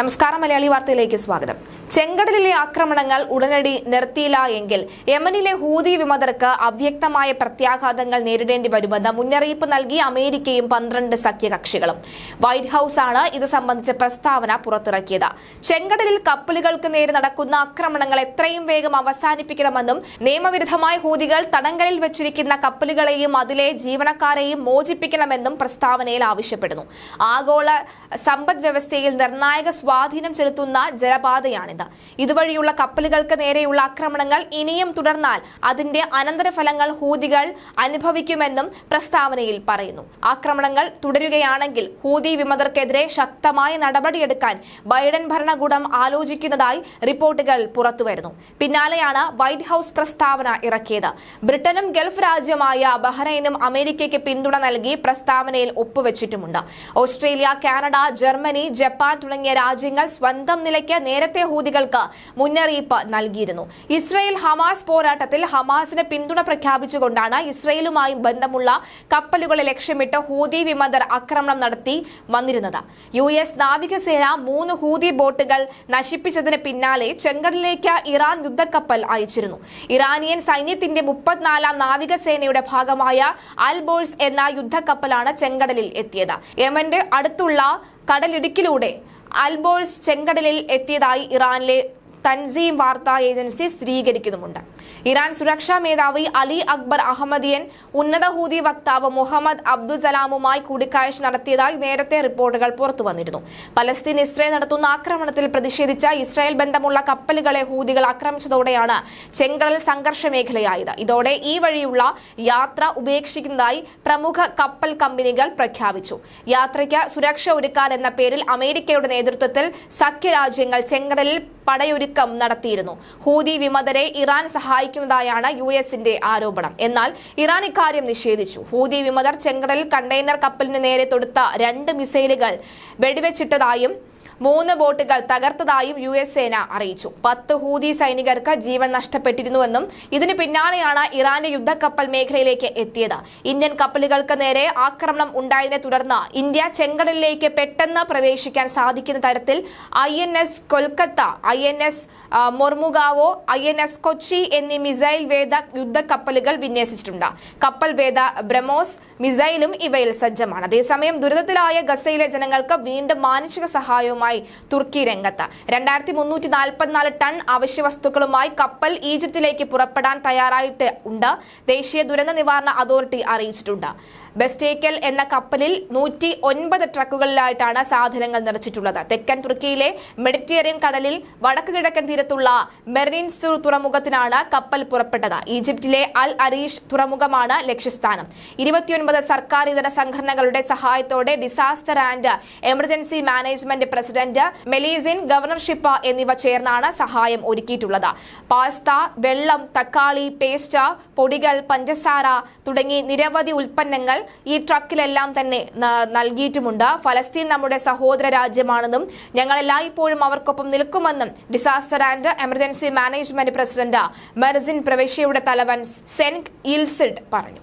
നമസ്കാരം മലയാളി വാർത്തയിലേക്ക് സ്വാഗതം. ചെങ്കടലിലെ ആക്രമണങ്ങൾ ഉടനടി നിർത്തിയില്ല എങ്കിൽ യമനിലെ ഹൂതി വിമതർക്ക് അവ്യക്തമായ പ്രത്യാഘാതങ്ങൾ നേരിടേണ്ടി വരുമെന്ന് മുന്നറിയിപ്പ് നൽകി അമേരിക്കയും പന്ത്രണ്ട് സഖ്യകക്ഷികളും. വൈറ്റ് ഹൌസ് ആണ് ഇത് സംബന്ധിച്ച പ്രസ്താവന പുറത്തിറക്കിയത്. ചെങ്കടലിൽ കപ്പലുകൾക്ക് നേരെ നടക്കുന്ന ആക്രമണങ്ങൾ എത്രയും വേഗം അവസാനിപ്പിക്കണമെന്നും നിയമവിരുദ്ധമായ ഹൂതികൾ തടങ്കലിൽ വെച്ചിരിക്കുന്ന കപ്പലുകളെയും അതിലെ ജീവനക്കാരെയും മോചിപ്പിക്കണമെന്നും പ്രസ്താവനയിൽ ആവശ്യപ്പെടുന്നു. ആഗോള സമ്പദ് വ്യവസ്ഥയിൽ നിർണായക സ്വാധീനം ചെലുത്തുന്ന ജലപാതയാണിത്. ഇതുവഴിയുള്ള കപ്പലുകൾക്ക് നേരെയുള്ള ആക്രമണങ്ങൾ ഇനിയും തുടർന്നാൽ അതിന്റെ അനന്തരഫലങ്ങൾ ഹൂതികൾ അനുഭവിക്കുമെന്നും പ്രസ്താവനയിൽ പറയുന്നു. ആക്രമണങ്ങൾ തുടരുകയാണെങ്കിൽ ഹൂതി വിമതർക്കെതിരെ ശക്തമായ നടപടിയെടുക്കാൻ ബൈഡൻ ഭരണകൂടം ആലോചിക്കുന്നതായി റിപ്പോർട്ടുകൾ പുറത്തുവരുന്നു. പിന്നാലെയാണ് വൈറ്റ് ഹൌസ് പ്രസ്താവന ഇറക്കിയത്. ബ്രിട്ടനും ഗൾഫ് രാജ്യമായ ബഹ്റൈനും അമേരിക്കയ്ക്ക് പിന്തുണ നൽകി പ്രസ്താവനയിൽ ഒപ്പുവെച്ചിട്ടുമുണ്ട്. ഓസ്ട്രേലിയ കാനഡ ജർമ്മനി ജപ്പാൻ തുടങ്ങിയ രാജ്യങ്ങൾ സ്വന്തം നിലയ്ക്ക് നേരത്തെ ഹൂതികൾക്ക് മുന്നറിയിപ്പ് നൽകിയിരുന്നു. ഇസ്രയേൽ ഹമാസ് പോരാട്ടത്തിൽ ഹമാസിന് പിന്തുണ പ്രഖ്യാപിച്ചുകൊണ്ടാണ് ഇസ്രയേലുമായി ബന്ധമുള്ള കപ്പലുകളെ ലക്ഷ്യമിട്ട് ഹൂതി വിമതർ ആക്രമണം നടത്തി വന്നിരുന്നത്. യു എസ് നാവികസേന മൂന്ന് ഹൂതി ബോട്ടുകൾ നശിപ്പിച്ചതിന് പിന്നാലെ ചെങ്കടലിലേക്ക് ഇറാൻ യുദ്ധക്കപ്പൽ അയച്ചിരുന്നു. ഇറാനിയൻ സൈന്യത്തിന്റെ മുപ്പത്തിനാലാം നാവികസേനയുടെ ഭാഗമായ അൽബോൾസ് എന്ന യുദ്ധക്കപ്പലാണ് ചെങ്കടലിൽ എത്തിയത്. യമന്റെ അടുത്തുള്ള കടലിടുക്കിലൂടെ അൽബോൾസ് ചെങ്കടലിൽ എത്തിയതായി ഇറാനിലെ തൻസീം വാർത്താ ഏജൻസി സ്ഥിരീകരിക്കുന്നുമുണ്ട്. ഇറാൻ സുരക്ഷാ മേധാവി അലി അക്ബർ അഹമ്മദിയൻ ഉന്നത ഹൂതി വക്താവ് മുഹമ്മദ് അബ്ദുസലാമുമായി കൂടിക്കാഴ്ച നടത്തിയതായി നേരത്തെ റിപ്പോർട്ടുകൾ പുറത്തുവന്നിരുന്നു പലസ്തീൻ ഇസ്രയേൽ നടത്തുന്ന ആക്രമണത്തിൽ പ്രതിഷേധിച്ച ഇസ്രായേൽ ബന്ധമുള്ള കപ്പലുകളെ ഹൂതികൾ ആക്രമിച്ചതോടെയാണ് ചെങ്കടൽ സംഘർഷ മേഖലയായത് ഇതോടെ ഈ വഴിയുള്ള യാത്ര ഉപേക്ഷിക്കുന്നതായി പ്രമുഖ കപ്പൽ കമ്പനികൾ പ്രഖ്യാപിച്ചു. യാത്രയ്ക്ക് സുരക്ഷ ഒരുക്കാൻ എന്ന പേരിൽ അമേരിക്കയുടെ നേതൃത്വത്തിൽ സഖ്യരാജ്യങ്ങൾ ചെങ്കടലിൽ പടയൊരുക്കം നടത്തിയിരുന്നു. ഹൂതി വിമതരെ ഇറാൻ സഹായിക്കുന്നതായാണ് യു എസിന്റെ ആരോപണം. എന്നാൽ ഇറാൻ ഇക്കാര്യം നിഷേധിച്ചു. ഹൂതി വിമതർ ചെങ്കടലിൽ കണ്ടെയ്നർ കപ്പലിന് നേരെ തൊടുത്ത രണ്ട് മിസൈലുകൾ വെടിവെച്ചിട്ടതായും മൂന്ന് ബോട്ടുകൾ തകർത്തതായും യു എസ് സേന അറിയിച്ചു. പത്ത് ഹൂതി സൈനികർക്ക് ജീവൻ നഷ്ടപ്പെട്ടിരുന്നുവെന്നും ഇതിന് പിന്നാലെയാണ് ഇറാന്റെ യുദ്ധക്കപ്പൽ മേഖലയിലേക്ക് എത്തിയത്. ഇന്ത്യൻ കപ്പലുകൾക്ക് നേരെ ആക്രമണം ഉണ്ടായതിനെ തുടർന്ന് ഇന്ത്യ ചെങ്കടലിലേക്ക് പെട്ടെന്ന് പ്രവേശിക്കാൻ സാധിക്കുന്ന തരത്തിൽ I N S Kolkata I N S Mormugao I N S Kochi എന്നീ മിസൈൽ വേദ യുദ്ധക്കപ്പലുകൾ വിന്യസിച്ചിട്ടുണ്ട്. കപ്പൽ വേദ ബ്രഹ്മോസ് മിസൈലും ഇവയിൽ സജ്ജമാണ്. അതേസമയം ദുരിതത്തിലായ ഗസയിലെ ജനങ്ങൾക്ക് വീണ്ടും മാനുഷിക സഹായവുമായി തുർക്കി രംഗത്ത്. രണ്ടായിരത്തി മുന്നൂറ്റി നാൽപ്പത്തിനാല് ടൺ അവശ്യ വസ്തുക്കളുമായി കപ്പൽ ഈജിപ്തിലേക്ക് പുറപ്പെടാൻ തയ്യാറായിട്ട് ഉണ്ട്. ദേശീയ ദുരന്ത നിവാരണ അതോറിറ്റി അറിയിച്ചിട്ടുണ്ട്. ബെസ്റ്റേക്കൽ എന്ന കപ്പലിൽ നൂറ്റി ഒൻപത് ട്രക്കുകളിലായിട്ടാണ് സാധനങ്ങൾ നിറച്ചിട്ടുള്ളത്. തെക്കൻ തുർക്കിയിലെ മെഡിറ്റേറിയൻ കടലിൽ വടക്ക് കിഴക്കൻ തീരത്തുള്ള മെറിൻസ് തുറമുഖത്തിനാണ് കപ്പൽ പുറപ്പെട്ടത്. ഈജിപ്തിലെ അൽ അരീഷ് തുറമുഖമാണ് ലക്ഷ്യസ്ഥാനം. ഇരുപത്തിയൊൻപത് സർക്കാർ ഇതര സംഘടനകളുടെ സഹായത്തോടെ disaster and emergency management president മെലീസിൻ governorship എന്നിവ ചേർന്നാണ് സഹായം ഒരുക്കിയിട്ടുള്ളത്. പാസ്ത വെള്ളം തക്കാളി പേസ്റ്റ് പൊടികൾ പഞ്ചസാര തുടങ്ങി നിരവധി ഉൽപ്പന്നങ്ങൾ ഈ ട്രക്കിലെല്ലാം തന്നെ നൽകിയിട്ടുമുണ്ട്. ഫലസ്തീൻ നമ്മുടെ സഹോദര രാജ്യമാണെന്നും ഞങ്ങൾ എല്ലായ്പ്പോഴും അവർക്കൊപ്പം നിൽക്കുമെന്നും disaster and emergency management president Mersin പ്രവിശ്യയുടെ തലവൻ സെൻക് ഇൽസിഡ് പറഞ്ഞു.